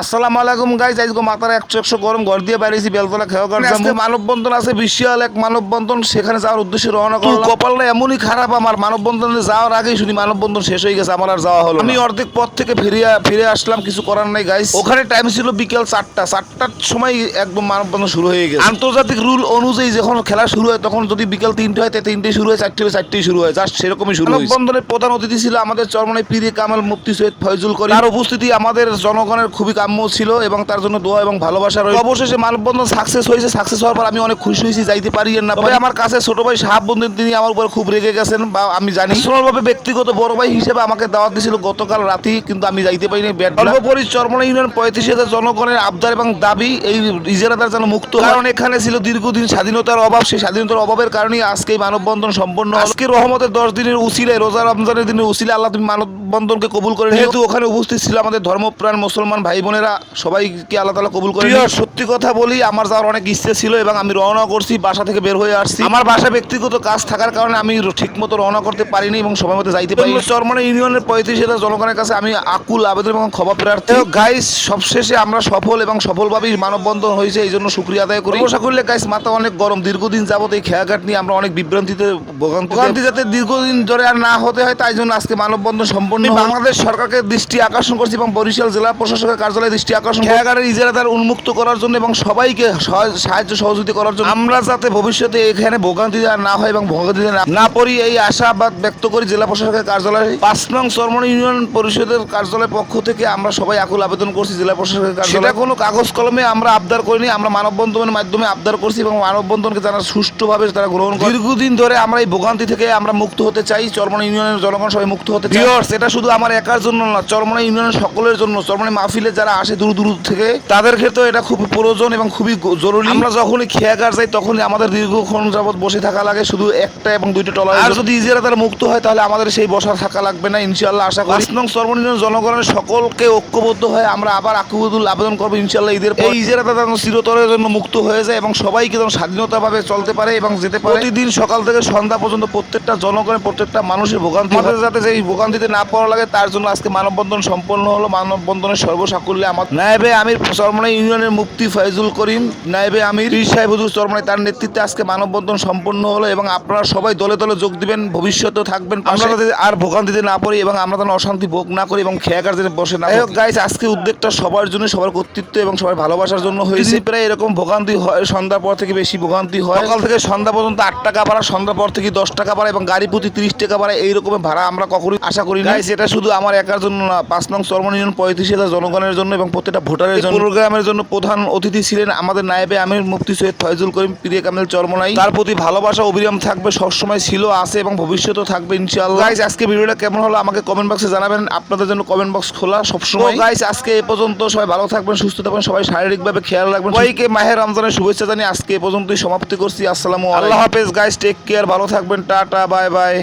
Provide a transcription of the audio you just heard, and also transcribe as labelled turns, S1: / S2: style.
S1: আসসালামু আলাইকুম গাইজ আজকে মাথার একশো একশো গরম ঘর দিয়ে বেরিয়েছি বেলতলা খেয়া করার আজকে মানববন্ধন আছে বিশাল এক মানববন্ধন সেখানে যাওয়ার উদ্দেশ্যে রওনা করলাম। কপালটা এমনই খারাপ আমার মানববন্ধনে যাওয়ার আগেই শুনি মানববন্ধন শেষ হয়ে গেছে আমার আর যাওয়া হলো আমি অর্ধেক পথ থেকে ফিরে ফিরে আসলাম কিছু করার নাই গাইজ। ওখানে টাইম ছিল বিকেল চারটা চারটার সময় একদম মানববন্ধন শুরু হয়ে গেছে। আন্তর্জাতিক রুল অনুযায়ী যখন খেলা শুরু হয় তখন যদি বিকেল তিনটে হয় তাই তিনটে শুরু হয় চারটে হয় চারটেই শুরু হয় জাস্ট সেরকমই শুরু মানববন্ধনের প্রধান অতিথি ছিল আমাদের চরমনাই পীরে কামাল মুফতি সৈয়দ ফয়জুল করিম। তার উপস্থিতি আমাদের জনগণের খুবই কাম্য ছিল এবং তার জন্য দোয়া এবং ভালোবাসা রয়েছে। অবশেষে মানববন্ধন সাকসেস হয়েছে। সাকসেস হওয়ার পর আমি অনেক খুশি হয়েছি যাইতে পারি না তবে আমার কাছে ছোট ভাই শাহাবুদ্দিন তিনি আমার উপর খুব রেগে গেছেন বা আমি জানি। ভাবে ব্যক্তিগত বড় ভাই হিসেবে আমাকে দাওয়াত দিয়েছিল গতকাল রাতে কিন্তু আমি যাইতে পারিনি। ব্যাট সর্বোপরি চরমনা ইউনিয়ন পঁয়ত্রিশ হাজার জনগণের আবদার এবং দাবি এই ইজারাদার যেন মুক্ত। কারণ এখানে ছিল দীর্ঘদিন স্বাধীনতার অভাব। সেই স্বাধীনতার অভাবের কারণেই আজকে এই মানববন্ধন সম্পন্ন। আজকে রহমতের দশ দিনের উসিলে রোজা রমজানের দিনের উসিলে আল্লাহ তুমি মানববন্ধনকে কবুল করে যেহেতু ওখানে উপস্থিত ছিল আমাদের ধর্মপ্রাণ মুসলমান ভাই বোনেরা সবাইকে আল্লাহ তালা কবুল করে সত্যি কথা বলি আমার যাওয়ার অনেক ইচ্ছে ছিল এবং আমি রওনা করছি বাসা থেকে বের হয়ে আসছি। আমার বাসা ব্যক্তিগত কাজ থাকার কারণে আমি ঠিক মতো রওনা করতে পারিনি এবং সময় মতো যাইতে পারিনি। চরমনা ইউনিয়নের পঁয়ত্রিশ হাজার জনগণের কাছে আমি আকুল আবেদন এবং ক্ষমা প্রার্থী। গাইস সবশেষে আমরা সফল এবং সফলভাবেই মানববন্ধন হয়েছে এই জন্য শুক্রিয়া আদায় করি। আশা করলে গাইস মাথা অনেক গরম। দীর্ঘদিন যাবত এই খেয়াঘাট নিয়ে আমরা অনেক বিভ্রান্তিতে ভোগান্তি যাতে দীর্ঘদিন ধরে আর না হতে হয় তাই জন্য আজকে মানববন্ধন সম্পন্ন। বাংলাদেশ সরকারকে দৃষ্টি আকর্ষণ করছি এবং বরিশাল জেলা প্রশাসকের কার্যালয়ে দৃষ্টি আকর্ষণ খেয়াঘাটের ইজারাদার উন্মুক্ত করার জন্য এবং সবাইকে সাহায্য সহযোগিতা করার জন্য আমরা যাতে ভবিষ্যতে এখানে ভোগান্তি না হয় এবং ভোগান্তিতে না- পড়ি এই আশাবাদ ব্যক্ত করি জেলা প্রশাসকের কার্যালয়ে। পাঁচ নং চরমন ইউনিয়ন পরিষদের কার্যালয়ের পক্ষ থেকে আমরা সবাই আকুল আবেদন করছি জেলা প্রশাসকের কার্যালয়ে। কোনো কাগজ কলমে আমরা আবদার করিনি আমরা মানববন্ধনের মাধ্যমে আবদার করছি এবং মানববন্ধনকে যারা সুষ্ঠুভাবে তারা গ্রহণ করে দীর্ঘদিন ধরে আমরা এই ভোগান্তি থেকে আমরা মুক্ত হতে চাই চরমনা ইউনিয়নের জনগণ সবাই মুক্ত হতে চাই এটা শুধু আমার একার জন্য না চরমনা ইউনিয়নের সকলের জন্য চরমনা মাহফিলে যারা আসে দূর দূর থেকে তাদের ক্ষেত্রে এটা খুব প্রয়োজন এবং খুবই জরুরি। আমরা যখনই খেয়াঘাট যাই তখনই আমাদের দীর্ঘক্ষণ যাবত বসে থাকা লাগে শুধু একটা এবং দুইটা টলার আর যদি ইজিরা তারা মুক্ত হয় তাহলে আমাদের সেই বসা থাকা লাগবে না ইনশাল্লাহ আশা করি। নং ইউনিয়ন জনগণের সকলকে ঐক্যবদ্ধ হয়ে আমরা আবার আকুবুদুল আবেদন করব ইনশাল্লাহ ঈদের এই ইজারা যেন চিরতরের জন্য মুক্ত হয়ে যায় এবং সবাইকে যেন স্বাধীনতাভাবে চলতে পারে এবং যেতে পারে। প্রতিদিন সকাল থেকে সন্ধ্যা পর্যন্ত প্রত্যেকটা জনগণের প্রত্যেকটা মানুষের ভোগান্তি যাতে এই ভোগান্তিতে না পড়া লাগে তার জন্য আজকে মানববন্ধন সম্পন্ন হলো। মানববন্ধনের সর্বসাকুল্যে আমার নায়েবে আমির চরমনাই ইউনিয়নের মুক্তি ফয়জুল করিম নায়েবে আমির পীর সাহেব হুজুর চরমনাই তার নেতৃত্বে আজকে মানববন্ধন সম্পন্ন হলো এবং আপনারা সবাই দলে দলে যোগ দিবেন ভবিষ্যতেও থাকবেন আমরা যাতে আর ভোগান্তিতে না পড়ি এবং আমরা যেন অশান্তি ভোগ না করি এবং খেয়াকার যেন বসে না হোক গাইস আজকে উদ্যোগটা সবার জন্য সবার কর্তৃত্ব এবং সবার ভালোবাসার জন্য হয়েছে। প্রায় এরকম ভোগান্তি হয় সন্ধ্যার পর থেকে বেশি ভোগান্তি হয়। সকাল থেকে সন্ধ্যা পর্যন্ত আট টাকা ভাড়া সন্ধ্যার পর থেকে দশ টাকা ভাড়া এবং গাড়ি প্রতি তিরিশ টাকা ভাড়া এইরকম ভাড়া আমরা কখনোই আশা করি না। সেটা শুধু আমার একার জন্য না পাঁচ নং চরমন ইউনিয়ন পঁয়ত্রিশ হাজার জনগণের জন্য এবং প্রত্যেকটা ভোটারের জন্য। প্রোগ্রামের জন্য প্রধান অতিথি ছিলেন আমাদের নায়েবে আমির মুফতি সৈয়দ ফয়জুল করিম প্রিয় কামেল চরমনাই। তার প্রতি ভালোবাসা অবিরাম থাকবে সবসময় ছিল আছে এবং ভবিষ্যতেও থাকবে ইনশাআল্লাহ। গাইস আজকে ভিডিওটা কেমন হলো আমাকে কমেন্ট বক্সে জানাবেন। আপনাদের জন্য কমেন্ট বক্স খোলা সবসময়। গাইস আজকে এ পর্যন্ত সবাই ভালো থাকবেন সুস্থ থাকবেন সবাই শারীরিকভাবে খেয়াল রাখবেন। সবাইকে মাহের রমজানের শুভেচ্ছা জানিয়ে আজকে এ পর্যন্তই সমাপ্তি করছি। আসসালামু আল্লাহ হাফেজ গাইস টেক কেয়ার ভালো থাকবেন টাটা বাই বাই